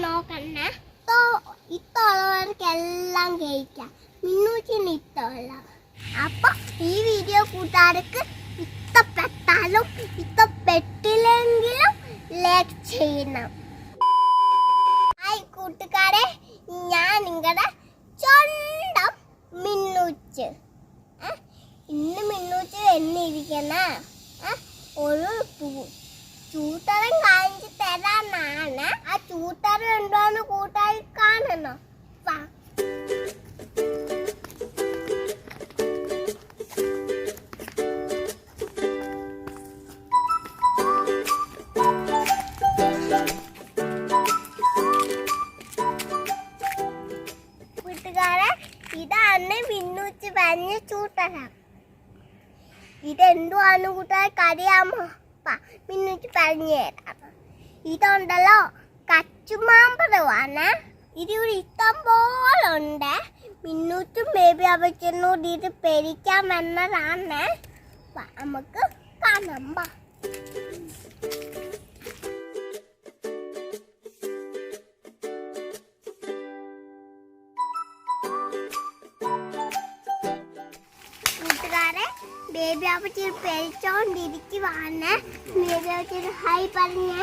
നോക്കണേ ഇത്തോ എല്ലാം കഴിക്കാം മിന്നൂച്ചിന് ഇത്തമല്ല അപ്പൊ ഈ വീഡിയോ കൂട്ടുകാർക്ക് ഇഷ്ടപ്പെട്ടാലും ഇഷ്ടപ്പെട്ടില്ലെങ്കിലും ലൈക്ക് ചെയ്യണം. ഹായ് കൂട്ടുകാരെ. ഞാൻ നിങ്ങളുടെ സ്വന്തം മിന്നൂച്ച്? ഇന്ന് മിന്നൂച്ച് എന്നിരിക്കുന്ന? ഒരു ചൂ- ചൂത്തരം തരാനാണ് ആ ചൂത്തരം ഉണ്ടോന്ന് കൂട്ടായി കാണണോ? വാ. കൂട്ടുകാരെ ഇതാണ് മിന്നൂച്ച് പറഞ്ഞ ചൂട്ടരം ഇതെന്തുവാണ് കൂട്ടുകാർ കറിയാമോ പാ മിന്നൂച്ച് പറഞ്ഞു തരാം ഇതുണ്ടല്ലോ കച്ചുമാമ്പഴമാണ്. ഇതിവിടെ ഇഷ്ടം ഉണ്ട് മിന്നൂറ്റും ബേബി അവച്ചനോട് ഇത് പെരിക്കാൻ വന്നതാണ് നമുക്ക് കാണാം ബേബി അവച്ചി പെരിച്ചോണ്ടിരിക്കുവാണ് ബേബി അവച്ചി ഹായ് പറഞ്ഞേ.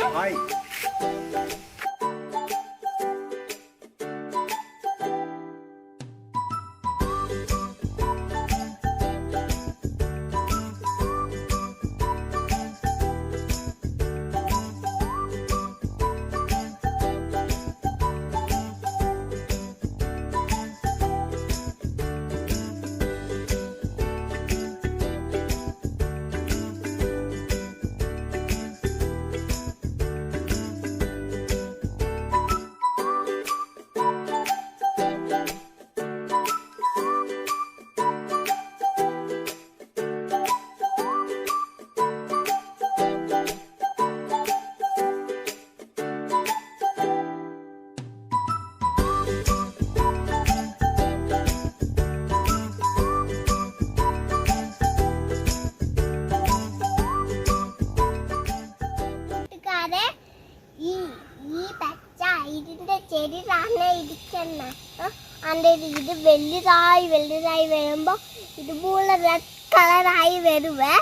ചെടിയിലാണ് അതിന്റെ ഇത് വലുതായി വലുതായി വരുമ്പോൾ ഇതുപോലെ റെഡ് കളറായി വരുവേ.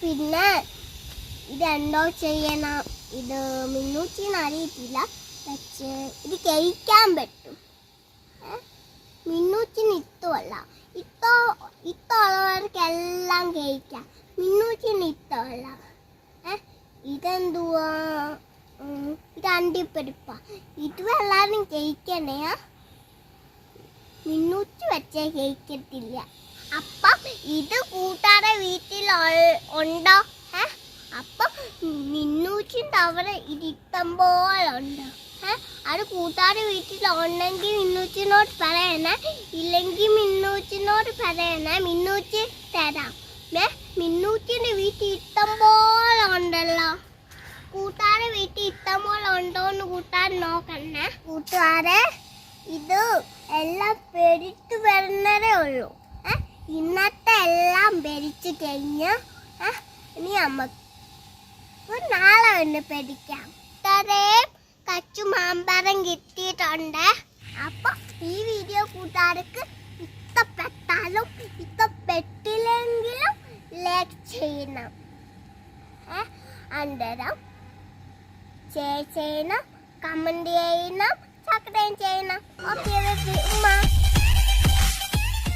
പിന്നെ ഇതെന്തോ ചെയ്യണം? ഇത് മിന്നൂറ്റിന്ന് അറിയത്തില്ല. പക്ഷേ ഇത് കഴിക്കാൻ പറ്റും. മുന്നൂറ്റി ഇത്തമല്ല ഇത്തോ ഇത്തമുള്ളവർക്കെല്ലാം കഴിക്കാം. മിന്നൂറ്റിന് ഇത്തമല്ല? ഇതെന്തുവാ? ഇത് അണ്ടിപ്പരിപ്പ ഇതും എല്ലാവരും കഴിക്കണേ മിന്നൂറ്റി വെച്ച കഴിക്കത്തില്ല അപ്പം ഇത് കൂട്ടാതെ വീട്ടിൽ ഉണ്ടോ? ഏ? അപ്പം മിന്നൂറ്റിന്റെ അവിടെ ഇത് ഇഷ്ടം ഏ? അത് കൂട്ടാതെ വീട്ടിൽ ഉണ്ടെങ്കിൽ മിന്നൂറ്റിനോട് പറയണേ. ഇല്ലെങ്കിൽ മിന്നൂറ്റിനോട് പറയണേ. മിന്നൂച്ചി തരാം. ഏ? മിന്നൂച്ചിന്റെ വീട്ടിൽ ഇഷ്ടം കൂട്ടുകാരെ വീട്ടിൽ ഇഷ്ടം പോലെ ഉണ്ടോന്ന് കൂട്ടാൻ നോക്കണേ കൂട്ടുകാരെ ഇത് എല്ലാം പെരിട്ട് വരുന്നതേ ഉള്ളൂ. ഇന്നത്തെ എല്ലാം പെരിച്ച് കഴിഞ്ഞ് ഇനി നമുക്ക് നാളെ ഒന്ന് പെരിക്കാം. ഇത്രയും കച്ചു മാമ്പഴം കിട്ടിയിട്ടുണ്ട്. അപ്പൊ ഈ വീഡിയോ കൂട്ടുകാർക്ക് ഇഷ്ടപ്പെട്ടാലും ഇഷ്ടപ്പെട്ടില്ലെങ്കിലും ലൈക്ക് ചെയ്യണം. അന്തരം ചെയ്യണം. കമന്റ് ചെയ്യണം സബ്സ്ക്രൈബ് ചെയ്യണം. ഓക്കെ ഉമ്മ.